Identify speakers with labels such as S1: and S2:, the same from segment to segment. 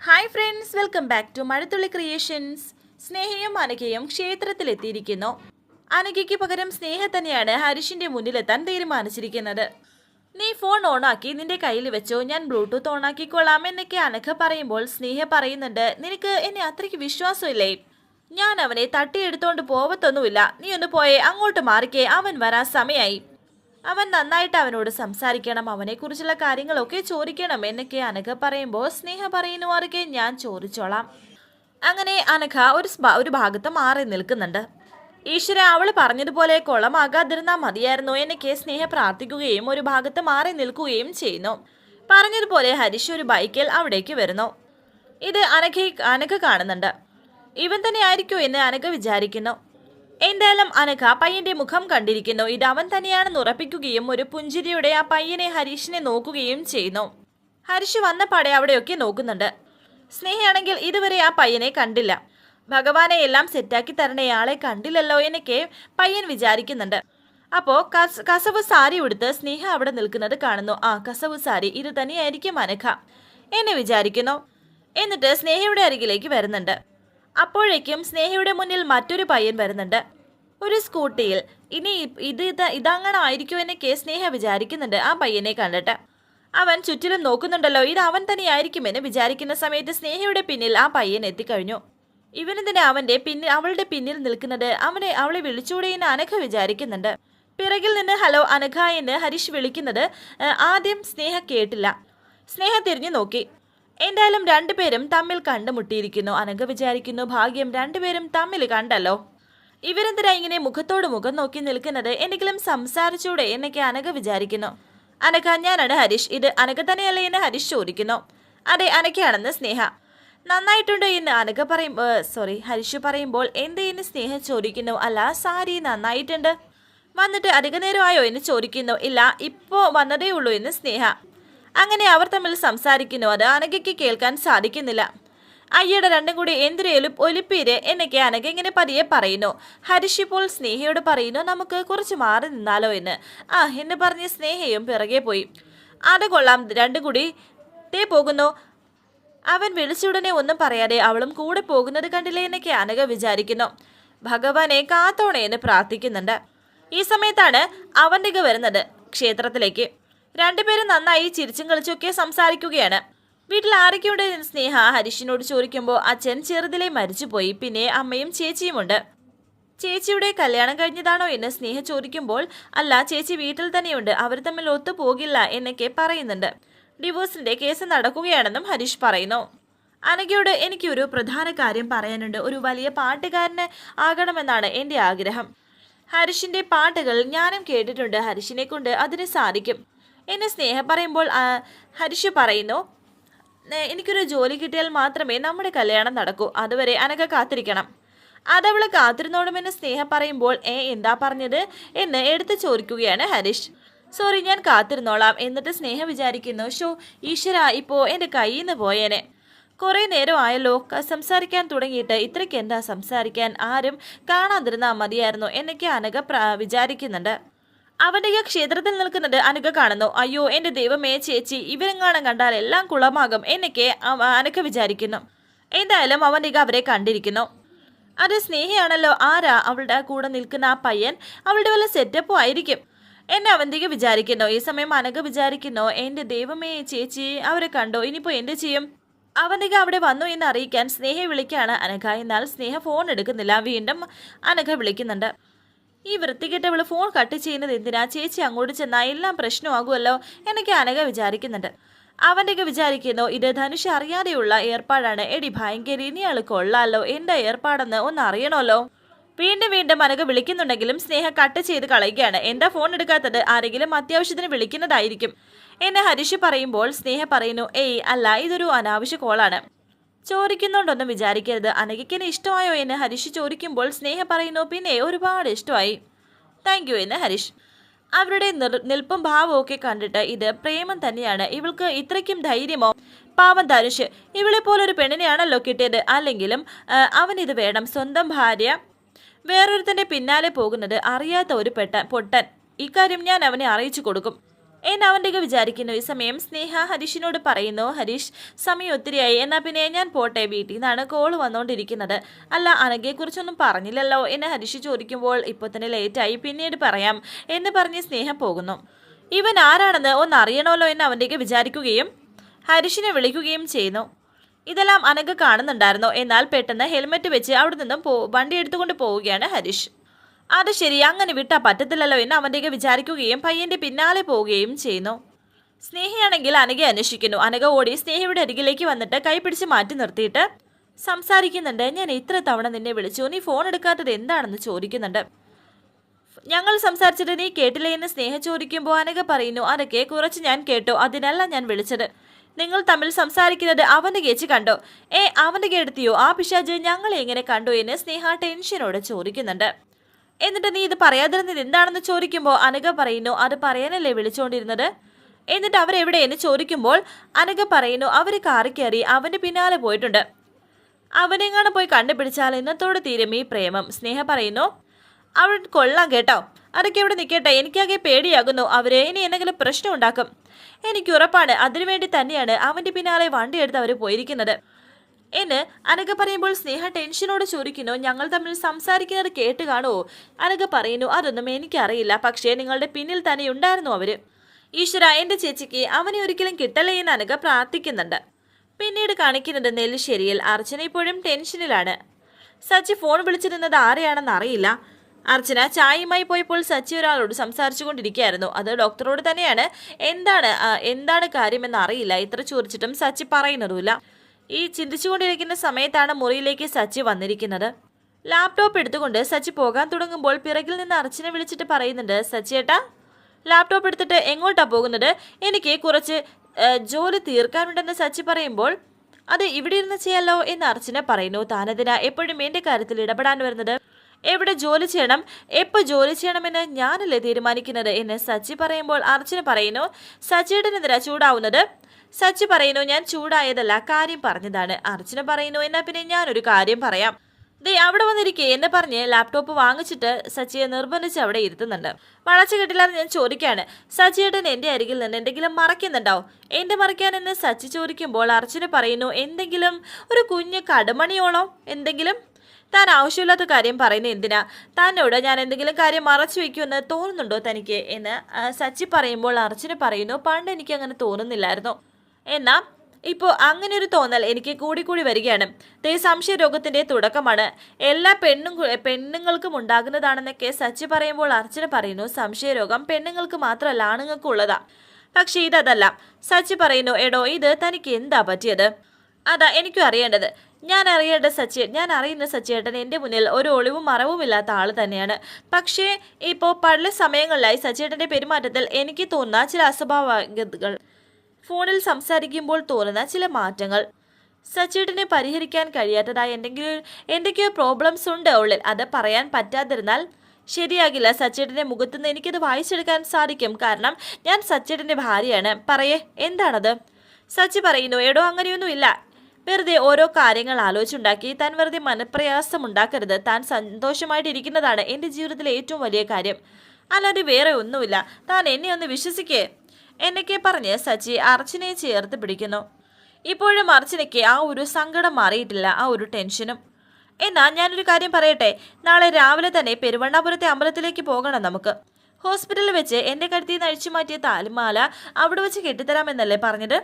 S1: Hi friends welcome back to Mazhathulli creations സ്നേഹയും അനഘയും ക്ഷേത്രത്തിലെത്തിയിരിക്കുന്നു. അനഘയ്ക്ക് പകരം സ്നേഹ തന്നെയാണ് ഹരിഷിന്റെ മുന്നിലെത്താൻ തീരുമാനിച്ചിരിക്കുന്നത്. നീ ഫോൺ ഓണാക്കി നിന്റെ കയ്യിൽ വെച്ചോ ഞാൻ ബ്ലൂടൂത്ത് ഓണാക്കിക്കൊള്ളാം എന്നൊക്കെ അനഘ പറയുമ്പോൾ സ്നേഹ പറയുന്നുണ്ട്. നിനക്ക് എന്നെ അത്രയ്ക്ക് വിശ്വാസമില്ലേ? ഞാൻ അവനെ തട്ടിയെടുത്തോണ്ട് പോവത്തൊന്നുമില്ല. നീ ഒന്ന് പോയേ അങ്ങോട്ട് മാറിക്കേ അവൻ വരാൻ സമയായി. അവൻ നന്നായിട്ട് അവനോട് സംസാരിക്കണം അവനെക്കുറിച്ചുള്ള കാര്യങ്ങളൊക്കെ ചോദിക്കണം എന്നൊക്കെ അനഘ പറയുമ്പോൾ സ്നേഹ പറയുന്നു മാറുകെ ഞാൻ ചോദിച്ചോളാം. അങ്ങനെ അനഘ ഒരു ഒരു ഭാഗത്ത് മാറി നിൽക്കുന്നുണ്ട്. ഈശ്വര അവൾ പറഞ്ഞതുപോലെ കുളമാകാതിരുന്നാൽ മതിയായിരുന്നു എന്നൊക്കെ സ്നേഹ പ്രാർത്ഥിക്കുകയും ഒരു ഭാഗത്ത് മാറി നിൽക്കുകയും ചെയ്യുന്നു. പറഞ്ഞതുപോലെ ഹരീഷ് ഒരു ബൈക്കിൽ അവിടേക്ക് വരുന്നു. ഇത് അനഘ അനഘ കാണുന്നുണ്ട്. ഇവൻ തന്നെ ആയിരിക്കും എന്ന് അനഘ വിചാരിക്കുന്നു. എന്തായാലും അനഘ പയ്യന്റെ മുഖം കണ്ടിരിക്കുന്നു. ഇത് അവൻ തന്നെയാണെന്ന് ഉറപ്പിക്കുകയും ഒരു പുഞ്ചിരിയുടെ ആ പയ്യനെ ഹരീഷിനെ നോക്കുകയും ചെയ്യുന്നു. ഹരീഷ് വന്ന പാടെ അവിടെയൊക്കെ നോക്കുന്നുണ്ട്. സ്നേഹയാണെങ്കിൽ ഇതുവരെ ആ പയ്യനെ കണ്ടില്ല. ഭഗവാനെ എല്ലാം സെറ്റാക്കി തരണയാളെ കണ്ടില്ലല്ലോ എന്നൊക്കെ പയ്യൻ വിചാരിക്കുന്നുണ്ട്. അപ്പോ കസ കസവ് സാരി ഉടുത്ത് സ്നേഹ അവിടെ നിൽക്കുന്നത് കാണുന്നു. ആ കസവ് സാരി ഇത് തന്നെയായിരിക്കും അനഘ എന്നെ വിചാരിക്കുന്നു. എന്നിട്ട് സ്നേഹയുടെ അരികിലേക്ക് വരുന്നുണ്ട്. അപ്പോഴേക്കും സ്നേഹയുടെ മുന്നിൽ മറ്റൊരു പയ്യൻ വരുന്നുണ്ട്. ഒരു സ്കൂട്ടിയിൽ. ഇനി ഇത് ഇത് ഇതങ്ങനെ ആയിരിക്കും കെ സ്നേഹ വിചാരിക്കുന്നുണ്ട് ആ പയ്യനെ കണ്ടിട്ട്. അവൻ ചുറ്റിലും നോക്കുന്നുണ്ടല്ലോ ഇത് അവൻ തന്നെയായിരിക്കുമെന്ന് വിചാരിക്കുന്ന സമയത്ത് സ്നേഹയുടെ പിന്നിൽ ആ പയ്യൻ എത്തിക്കഴിഞ്ഞു. ഇവനെന്തിനാ അവന്റെ പിന്നിൽ അവളുടെ പിന്നിൽ നിൽക്കുന്നത്? അവനെ അവളെ വിളിച്ചൂടെ എന്ന് അനഘ വിചാരിക്കുന്നുണ്ട്. പിറകിൽ നിന്ന് ഹലോ അനഘ എന്ന് ഹരീഷ് വിളിക്കുന്നത് ആദ്യം സ്നേഹ കേട്ടില്ല. സ്നേഹ തിരിഞ്ഞു നോക്കി. എന്തായാലും രണ്ടുപേരും തമ്മിൽ കണ്ടുമുട്ടിയിരിക്കുന്നു അനഘ വിചാരിക്കുന്നു. ഭാഗ്യം രണ്ടുപേരും തമ്മിൽ കണ്ടല്ലോ. ഇവരെന്തിനാ ഇങ്ങനെ മുഖത്തോട് മുഖം നോക്കി നിൽക്കുന്നത്? എന്തെങ്കിലും സംസാരിച്ചൂടെ എന്നൊക്കെ അനക വിചാരിക്കുന്നു. അനഘ ഞാനാണ് ഹരീഷ്. ഇത് അനക തന്നെയല്ലേ എന്ന് ഹരീഷ് ചോദിക്കുന്നു. അതെ അനഘയാണെന്ന് സ്നേഹ. നന്നായിട്ടുണ്ട് എന്ന് അനക പറയും സോറി ഹരീഷ് പറയുമ്പോൾ എന്ത് എന്ന് സ്നേഹ ചോദിക്കുന്നു. അല്ല സാരി നന്നായിട്ടുണ്ട്. വന്നിട്ട് അധിക നേരമായോ എന്ന് ചോദിക്കുന്നു. ഇല്ല ഇപ്പോ വന്നതേ ഉള്ളൂ എന്ന് സ്നേഹ. അങ്ങനെ അവർ തമ്മിൽ സംസാരിക്കുന്നു. അത് അനഘയ്ക്ക് കേൾക്കാൻ സാധിക്കുന്നില്ല. അയ്യയുടെ രണ്ടും കൂടി എന്തൊരു എലു ഒലിപ്പീര് എന്നൊക്കെ അനഘ ഇങ്ങനെ പതിയെ പറയുന്നു. ഹരിഷ് ഇപ്പോൾ സ്നേഹയോട് പറയുന്നു നമുക്ക് കുറച്ച് മാറി നിന്നാലോ എന്ന്. ആ എന്ന് പറഞ്ഞ് സ്നേഹയും പിറകെ പോയി. അത് കൊള്ളാം രണ്ടും കൂടി തേ പോകുന്നു. അവൻ വിളിച്ചുടനെ ഒന്നും പറയാതെ അവളും കൂടെ പോകുന്നത് കണ്ടില്ലേ എന്നൊക്കെ അനഘ വിചാരിക്കുന്നു. ഭഗവാനെ കാത്തോണേ എന്ന് പ്രാർത്ഥിക്കുന്നുണ്ട്. ഈ സമയത്താണ് അവന്റെ വരുന്നത് ക്ഷേത്രത്തിലേക്ക്. രണ്ടുപേരും നന്നായി ചിരിച്ചും കളിച്ചൊക്കെ സംസാരിക്കുകയാണ്. വീട്ടിൽ ആരൊക്കെയുണ്ട് സ്നേഹ? ഹരീഷിനോട് ചോദിക്കുമ്പോൾ അച്ഛൻ ചെറുതിലെ മരിച്ചുപോയി. പിന്നെ അമ്മയും ചേച്ചിയുമുണ്ട്. ചേച്ചിയുടെ കല്യാണം കഴിഞ്ഞതാണോ എന്ന് സ്നേഹ ചോദിക്കുമ്പോൾ അല്ല ചേച്ചി വീട്ടിൽ തന്നെയുണ്ട്. അവർ തമ്മിൽ ഒത്തുപോകില്ല എന്നൊക്കെ പറയുന്നുണ്ട്. ഡിവോഴ്സിന്റെ കേസ് നടക്കുകയാണെന്നും ഹരീഷ് പറയുന്നു. അനഘയോട് എനിക്ക് ഒരു പ്രധാന കാര്യം പറയാനുണ്ട്. ഒരു വലിയ പാട്ടുകാരന് ആകണമെന്നാണ് എന്റെ ആഗ്രഹം. ഹരീഷിന്റെ പാട്ടുകൾ ഞാനും കേട്ടിട്ടുണ്ട്. ഹരീഷിനെ കൊണ്ട് അതിന് സാധിക്കും. എന്നെ സ്നേഹം പറയുമ്പോൾ ഹരിഷ് പറയുന്നു "നെ- എനിക്കൊരു ജോലി കിട്ടിയാൽ മാത്രമേ നമ്മുടെ കല്യാണം നടക്കൂ. അതുവരെ അനക കാത്തിരിക്കണം. അതവൾ കാത്തിരുന്നോടുമെന്ന് സ്നേഹ പറയുമ്പോൾ ഏ എന്താ പറഞ്ഞത്? എന്ന് എടുത്തു ചോദിക്കുകയാണ് ഹരീഷ്. സോറി ഞാൻ കാത്തിരുന്നോളാം എന്നിട്ട് സ്നേഹ വിചാരിക്കുന്നു. ഷോ ഈശ്വര ഇപ്പോ എന്റെ കയ്യിൽ നിന്ന് പോയേനെ. കുറേ നേരം ആയല്ലോ സംസാരിക്കാൻ തുടങ്ങിയിട്ട് ഇത്രയ്ക്ക് എന്താ സംസാരിക്കാൻ? ആരും കാണാതിരുന്നാ മതിയായിരുന്നു എന്നൊക്കെ പ്ര- വിചാരിക്കുന്നുണ്ട്. അവന്റെ ക്ഷേത്രത്തിൽ നിൽക്കുന്നത് അനുക കാണുന്നു. അയ്യോ എന്റെ ദൈവമേ ചേച്ചി ഇവരെങ്ങാണം കണ്ടാൽ എല്ലാം കുളമാകും എന്നൊക്കെ അനക്ക വിചാരിക്കുന്നു. എന്തായാലും അവന്റെ അവരെ കണ്ടിരിക്കുന്നു. അത് സ്നേഹിയാണല്ലോ ആരാ അവളുടെ കൂടെ നിൽക്കുന്ന ആ പയ്യൻ? അവളുടെ വല്ല സെറ്റപ്പും ആയിരിക്കും എന്നെ അവന്തിക വിചാരിക്കുന്നു. ഈ സമയം അനക വിചാരിക്കുന്നു എന്റെ ദൈവമേ ചേച്ചി അവരെ കണ്ടോ? ഇനിയിപ്പോ എന്ത് ചെയ്യും? അവന്തിക അവിടെ വന്നു എന്ന് അറിയിക്കാൻ സ്നേഹ വിളിക്കാണ് അനഘ. എന്നാൽ സ്നേഹ ഫോൺ എടുക്കുന്നില്ല. വീണ്ടും അനഘ വിളിക്കുന്നുണ്ട്. ഈ വൃത്തികെട്ടവൾ ഫോൺ കട്ട് ചെയ്യുന്നത് എന്തിനാ? ചേച്ചി അങ്ങോട്ട് ചെന്നാൽ എല്ലാം പ്രശ്നമാകുമല്ലോ? എന്നൊക്കെ അനഘ വിചാരിക്കുന്നുണ്ട്. അവന്റെയൊക്കെ വിചാരിക്കുന്നു ഇത് ധനുഷ് അറിയാതെയുള്ള ഏർപ്പാടാണ്. എടി ഭയങ്കര ഇനിയാൾ കൊള്ളാലോ? എന്താ ഏർപ്പാടെന്ന്? ഒന്ന് അറിയണമല്ലോ? വീണ്ടും വീണ്ടും അനഘ വിളിക്കുന്നുണ്ടെങ്കിലും സ്നേഹ കട്ട് ചെയ്ത് കളയുകയാണ്. എന്താ ഫോൺ എടുക്കാത്തത്? ആരെങ്കിലും അത്യാവശ്യത്തിന് വിളിക്കുന്നതായിരിക്കും. എന്നെ ഹരിഷ് പറയുമ്പോൾ സ്നേഹ പറയുന്നു ഏയ് അല്ല ഇതൊരു അനാവശ്യ കോളാണ് ചോദിക്കുന്നുണ്ടൊന്നും വിചാരിക്കരുത്. അനഘയ്ക്കിന് ഇഷ്ടമായോ എന്ന് ഹരീഷ് ചോദിക്കുമ്പോൾ സ്നേഹ പറയുന്നു പിന്നെ ഒരുപാട് ഇഷ്ടമായി. താങ്ക് യു എന്ന് ഹരീഷ്. അവരുടെ നിൽപ്പും ഭാവവും ഒക്കെ കണ്ടിട്ട് ഇത് പ്രേമം തന്നെയാണ്. ഇവൾക്ക് ഇത്രയ്ക്കും ധൈര്യമോ? പാവം ധനുഷ് ഇവളെ പോലൊരു പെണ്ണിനെയാണല്ലോ കിട്ടിയത്. അല്ലെങ്കിലും അവനിത് വേണം. സ്വന്തം ഭാര്യ വേറൊരുത്തന്റെ പിന്നാലെ പോകുന്നത് അറിയാത്ത ഒരു പെട്ട പൊട്ടൻ. ഇക്കാര്യം ഞാൻ അവനെ അറിയിച്ചു കൊടുക്കും. എന്ന് അവന്റെ വിചാരിക്കുന്നു. ഈ സമയം സ്നേഹ ഹരീഷിനോട് പറയുന്നു ഹരീഷ് സമയം ഒത്തിരിയായി. എന്നാൽ പിന്നെ ഞാൻ പോട്ടെ വീട്ടിൽ നിന്നാണ് കോൾ വന്നുകൊണ്ടിരിക്കുന്നത് അല്ല അനഘയെക്കുറിച്ചൊന്നും പറഞ്ഞില്ലല്ലോ. എന്ന് ഹരീഷ് ചോദിക്കുമ്പോൾ ഇപ്പോൾ തന്നെ ലേറ്റായി പിന്നീട് പറയാം എന്ന് പറഞ്ഞ് സ്നേഹം പോകുന്നു. ഇവൻ ആരാണെന്ന് ഒന്ന് അറിയണമല്ലോ എന്ന് അവന്റെയൊക്കെ വിചാരിക്കുകയും ഹരീഷിനെ വിളിക്കുകയും ചെയ്യുന്നു. ഇതെല്ലാം അനഘ കാണുന്നുണ്ടായിരുന്നു. എന്നാൽ പെട്ടെന്ന് ഹെൽമെറ്റ് വെച്ച് അവിടെ നിന്നും പോ വണ്ടി എടുത്തുകൊണ്ട് പോവുകയാണ് ഹരീഷ്. അത് ശരി അങ്ങനെ വിട്ടാ പറ്റത്തില്ലല്ലോ എന്ന് അവന്റെയൊക്കെ വിചാരിക്കുകയും പയ്യന്റെ പിന്നാലെ പോവുകയും ചെയ്യുന്നു. സ്നേഹയാണെങ്കിൽ അനഘയെ അന്വേഷിക്കുന്നു. അനഘ ഓടി സ്നേഹയുടെ അരികിലേക്ക് വന്നിട്ട് കൈ പിടിച്ച് മാറ്റി നിർത്തിയിട്ട് സംസാരിക്കുന്നുണ്ട്. ഞാൻ ഇത്ര തവണ നിന്നെ വിളിച്ചു. നീ ഫോൺ എടുക്കാത്തത് എന്താണെന്ന് ചോദിക്കുന്നുണ്ട്. ഞങ്ങൾ സംസാരിച്ചിട്ട് നീ കേട്ടില്ലേ എന്ന് സ്നേഹ ചോദിക്കുമ്പോൾ അനഘ പറയുന്നു അനക്കെ കുറച്ച് ഞാൻ കേട്ടു. അതിനല്ല ഞാൻ വിളിച്ചത്. നിങ്ങൾ തമ്മിൽ സംസാരിക്കുന്നത് അവന്റെ കേച്ച് കണ്ടോ. ഏ അവന്റെ കേടുത്തിയോ ആ പിശാജ് ഞങ്ങളെ എങ്ങനെ കണ്ടു? എന്ന് സ്നേഹ ടെൻഷനോടെ ചോദിക്കുന്നുണ്ട്. എന്നിട്ട് നീ ഇത് പറയാതിരുന്നത് എന്താണെന്ന് ചോദിക്കുമ്പോൾ അനഘ പറയുന്നു അത് പറയാനല്ലേ വിളിച്ചുകൊണ്ടിരുന്നത് എന്നിട്ട് അവരെവിടെ എന്ന് ചോദിക്കുമ്പോൾ അനഘ പറയുന്നു അവർ കാറി കയറി അവന്റെ പിന്നാലെ പോയിട്ടുണ്ട്. അവനെങ്ങാണ് പോയി കണ്ടുപിടിച്ചാൽ ഇന്നത്തോട് തീരും ഈ പ്രേമം. സ്നേഹ പറയുന്നു അവൻ കൊള്ളാം കേട്ടോ. അതൊക്കെ ഇവിടെ നിൽക്കട്ടെ. എനിക്കാകെ പേടിയാകുന്നു. അവരെ ഇനി എന്തെങ്കിലും പ്രശ്നം ഉണ്ടാക്കും. എനിക്ക് ഉറപ്പാണ്. അതിനുവേണ്ടി തന്നെയാണ് അവന്റെ പിന്നാലെ വണ്ടിയെടുത്ത് അവർ പോയിരിക്കുന്നത്. എന്ന് അനഘ പറയുമ്പോൾ സ്നേഹ ടെൻഷനോട് ചോദിക്കുന്നു ഞങ്ങൾ തമ്മിൽ സംസാരിക്കുന്നത് കേട്ട് കാണുമോ അനക പറയുന്നു അതൊന്നും എനിക്കറിയില്ല പക്ഷേ നിങ്ങളുടെ പിന്നിൽ തന്നെ ഉണ്ടായിരുന്നു അവർ. ഈശ്വര എന്റെ ചേച്ചിക്ക് അവനെ ഒരിക്കലും കിട്ടല്ലേ എന്ന് അനക പ്രാർത്ഥിക്കുന്നുണ്ട്. പിന്നീട് കാണിക്കുന്നത് നെല്ലിശ്ശേരിയിൽ അർച്ചന ഇപ്പോഴും ടെൻഷനിലാണ്. സച്ചി ഫോൺ വിളിച്ചിരുന്നത് ആരെയാണെന്ന് അറിയില്ല. അർച്ചന ചായയുമായി പോയപ്പോൾ സച്ചി ഒരാളോട് സംസാരിച്ചു കൊണ്ടിരിക്കുകയായിരുന്നു അത് ഡോക്ടറോട് തന്നെയാണ്. എന്താണ് എന്താണ് കാര്യമെന്ന് അറിയില്ല. ഇത്ര ചോദിച്ചിട്ടും സച്ചി പറയുന്നതുമില്ല. ഈ ചിന്തിച്ചുകൊണ്ടിരിക്കുന്ന സമയത്താണ് മുറിയിലേക്ക് സച്ചി വന്നിരിക്കുന്നത്. ലാപ്ടോപ്പ് എടുത്തുകൊണ്ട് സച്ചി പോകാൻ തുടങ്ങുമ്പോൾ പിറകിൽ നിന്ന് അർച്ചനെ വിളിച്ചിട്ട് പറയുന്നുണ്ട് സച്ചിയേട്ടാ ലാപ്ടോപ്പ് എടുത്തിട്ട് എങ്ങോട്ടാ പോകുന്നത്? എനിക്ക് കുറച്ച് ജോലി തീർക്കാനുണ്ടെന്ന് സച്ചി പറയുമ്പോൾ അത് ഇവിടെ ഇരുന്ന് ചെയ്യാലോ? എന്ന് അർച്ചന പറയുന്നു. താനതിനാ എപ്പോഴും എന്റെ കാര്യത്തിൽ ഇടപെടാൻ വരുന്നത്? എവിടെ ജോലി ചെയ്യണം? എപ്പോൾ ജോലി ചെയ്യണമെന്ന് ഞാനല്ലേ തീരുമാനിക്കുന്നത്? എന്ന് സച്ചി പറയുമ്പോൾ അർച്ചന പറയുന്നു സച്ചിയുടെനെതിരാ ചൂടാവുന്നത്? സച്ചി പറയുന്നു ഞാൻ ചൂടായതല്ല കാര്യം പറഞ്ഞതാണ്. അർച്ചന പറയുന്നു എന്നാ പിന്നെ ഞാനൊരു കാര്യം പറയാം. ദേ അവിടെ വന്നിരിക്കേ എന്നെ പറഞ്ഞ് ലാപ്ടോപ്പ് വാങ്ങിച്ചിട്ട് സച്ചിയെ നിർബന്ധിച്ച് അവിടെ ഇരുത്തുന്നുണ്ട്. വളച്ചു കിട്ടില്ലാന്ന് ഞാൻ ചോദിക്കാണ് സച്ചിയേട്ടൻ എന്റെ അരികിൽ നിന്ന് എന്തെങ്കിലും മറക്കുന്നുണ്ടോ എന്റെ മറയ്ക്കാനെന്ന് സച്ചി ചോദിക്കുമ്പോൾ അർച്ചന പറയുന്നു എന്തെങ്കിലും ഒരു കുഞ്ഞ് കടുമണിയോളം എന്തെങ്കിലും? താൻ ആവശ്യമില്ലാത്ത കാര്യം പറയുന്നത് എന്തിനാ? തന്നോട് ഞാൻ എന്തെങ്കിലും കാര്യം മറച്ചു വെക്കുമെന്ന് തോന്നുന്നുണ്ടോ തനിക്ക്? എന്ന് സച്ചി പറയുമ്പോൾ അർച്ചന പറയുന്നു പണ്ട് എനിക്ക് അങ്ങനെ തോന്നുന്നില്ലായിരുന്നു. എന്നാ ഇപ്പോൾ അങ്ങനെ ഒരു തോന്നൽ എനിക്ക് കൂടി കൂടി വരികയാണ്. ദേ സംശയ രോഗത്തിന്റെ തുടക്കമാണ്. എല്ലാ പെണ്ണും പെണ്ണുങ്ങൾക്കും ഉണ്ടാകുന്നതാണെന്നൊക്കെ സച്ചി പറയുമ്പോൾ അർച്ചന പറയുന്നു സംശയരോഗം പെണ്ണുങ്ങൾക്ക് മാത്രമല്ല ആണുങ്ങൾക്കും ഉള്ളതാ. പക്ഷേ ഇതല്ല സച്ചി പറയുന്നു എടോ ഇത് തനിക്ക് എന്താ പറ്റിയത്? അതാ എനിക്കും അറിയേണ്ടത്. ഞാൻ അറിയേണ്ട സച്ചി ഞാൻ അറിയുന്ന സച്ചിയേട്ടൻ എന്റെ മുന്നിൽ ഒരു ഒളിവും മറവുമില്ലാത്ത ആൾ തന്നെയാണ്. പക്ഷേ ഇപ്പോൾ പല സമയങ്ങളിലായി സച്ചിയേട്ടന്റെ പെരുമാറ്റത്തിൽ എനിക്ക് തോന്നുന്ന ചില അസ്വഭാവികതകൾ ഫോണിൽ സംസാരിക്കുമ്പോൾ തോന്നുന്ന ചില മാറ്റങ്ങൾ. സച്ചേട്ടനെ പരിഹരിക്കാൻ കഴിയാത്തതായ എന്തെങ്കിലും എന്തൊക്കെയോ പ്രോബ്ലംസ് ഉണ്ട് ഉള്ളിൽ. അത് പറയാൻ പറ്റാതിരുന്നാൽ ശരിയാകില്ല. സച്ചേട്ടന്റെ മുഖത്തു നിന്ന് എനിക്കത് വായിച്ചെടുക്കാൻ സാധിക്കും. കാരണം ഞാൻ സച്ചേട്ടന്റെ ഭാര്യയാണ്. പറയേ എന്താണത്? സച്ചി പറയുന്നു എടോ അങ്ങനെയൊന്നുമില്ല. വെറുതെ ഓരോ കാര്യങ്ങൾ ആലോചിച്ചുണ്ടാക്കി താൻ വെറുതെ മനപ്രയാസം ഉണ്ടാക്കരുത്. താൻ സന്തോഷമായിട്ടിരിക്കുന്നതാണ് എന്റെ ജീവിതത്തിലെ ഏറ്റവും വലിയ കാര്യം. അല്ലാതെ വേറെ ഒന്നുമില്ല. താൻ എന്നെ ഒന്ന് വിശ്വസിക്കേ. എന്നൊക്കെ പറഞ്ഞ് സച്ചി അർച്ചനയെ ചേർത്ത് പിടിക്കുന്നു. ഇപ്പോഴും അർച്ചനയ്ക്ക് ആ ഒരു സങ്കടം മാറിയിട്ടില്ല ആ ഒരു ടെൻഷനും. എന്നാൽ ഞാനൊരു കാര്യം പറയട്ടെ. നാളെ രാവിലെ തന്നെ പെരുവണ്ണാപുരത്തെ അമ്പലത്തിലേക്ക് പോകണം നമുക്ക്. ഹോസ്പിറ്റലിൽ വെച്ച് എന്റെ കരുത്തിൽ നിന്ന് അഴിച്ചു മാറ്റിയ താലിമാല അവിടെ വെച്ച് കെട്ടിത്തരാമെന്നല്ലേ പറഞ്ഞത്?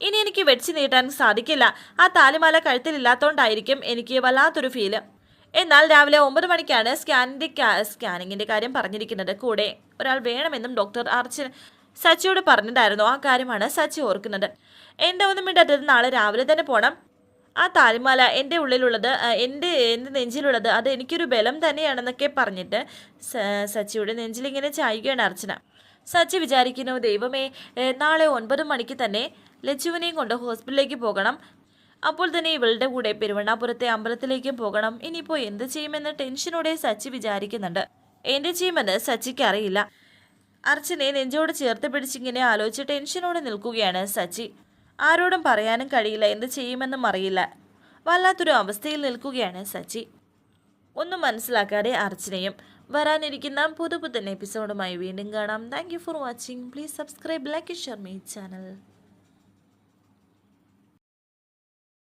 S1: ഇനി എനിക്ക് വെച്ച് നീട്ടാൻ സാധിക്കില്ല. ആ താലിമാല കഴുത്തിലില്ലാത്തോണ്ടായിരിക്കും എനിക്ക് വല്ലാത്തൊരു ഫീൽ എന്നാൽ രാവിലെ ഒമ്പത് മണിക്കാണ് സ്കാനിന്റെ സ്കാനിങ്ങിന്റെ കാര്യം പറഞ്ഞിരിക്കുന്നത്. കൂടെ ഒരാൾ വേണമെന്നും ഡോക്ടർ അർച്ചന സച്ചിയോട് പറഞ്ഞിട്ടായിരുന്നു ആ കാര്യമാണ് സച്ചി ഓർക്കുന്നത്. എന്റെ ഒന്നും മിണ്ടാത്തത്? നാളെ രാവിലെ തന്നെ പോകണം ആ താലിമാല എന്റെ ഉള്ളിലുള്ളത് എന്റെ എന്റെ നെഞ്ചിലുള്ളത് അത് എനിക്കൊരു ബലം തന്നെയാണെന്നൊക്കെ പറഞ്ഞിട്ട് സച്ചിയുടെ നെഞ്ചിലിങ്ങനെ ചായുകയാണ് അർച്ചന. സച്ചി വിചാരിക്കുന്നു ദൈവമേ നാളെ ഒൻപത് മണിക്ക് തന്നെ ലച്ചുവിനെയും കൊണ്ട് ഹോസ്പിറ്റലിലേക്ക് പോകണം. അപ്പോൾ തന്നെ ഇവളുടെ കൂടെ പെരുവണ്ണാപുരത്തെ അമ്പലത്തിലേക്കും പോകണം. ഇനിയിപ്പോൾ എന്ത് ചെയ്യുമെന്ന് ടെൻഷനോടെ സച്ചി വിചാരിക്കുന്നുണ്ട്. എന്ത് ചെയ്യുമെന്ന് സച്ചിക്ക് അറിയില്ല. അർച്ചനെ നെഞ്ചോട് ചേർത്ത് പിടിച്ചിങ്ങനെ ആലോചിച്ച് ടെൻഷനോടെ നിൽക്കുകയാണ് സച്ചി. ആരോടും പറയാനും കഴിയില്ല എന്ത് ചെയ്യുമെന്നും അറിയില്ല. വല്ലാത്തൊരു അവസ്ഥയിൽ നിൽക്കുകയാണ് സച്ചി. ഒന്നും മനസ്സിലാക്കാതെ അർച്ചനയും വരാനിരിക്കുന്ന പുതു പുത്തൻ എപ്പിസോഡുമായി വീണ്ടും കാണാം. Thank for watching please subscribe like Sharmi channel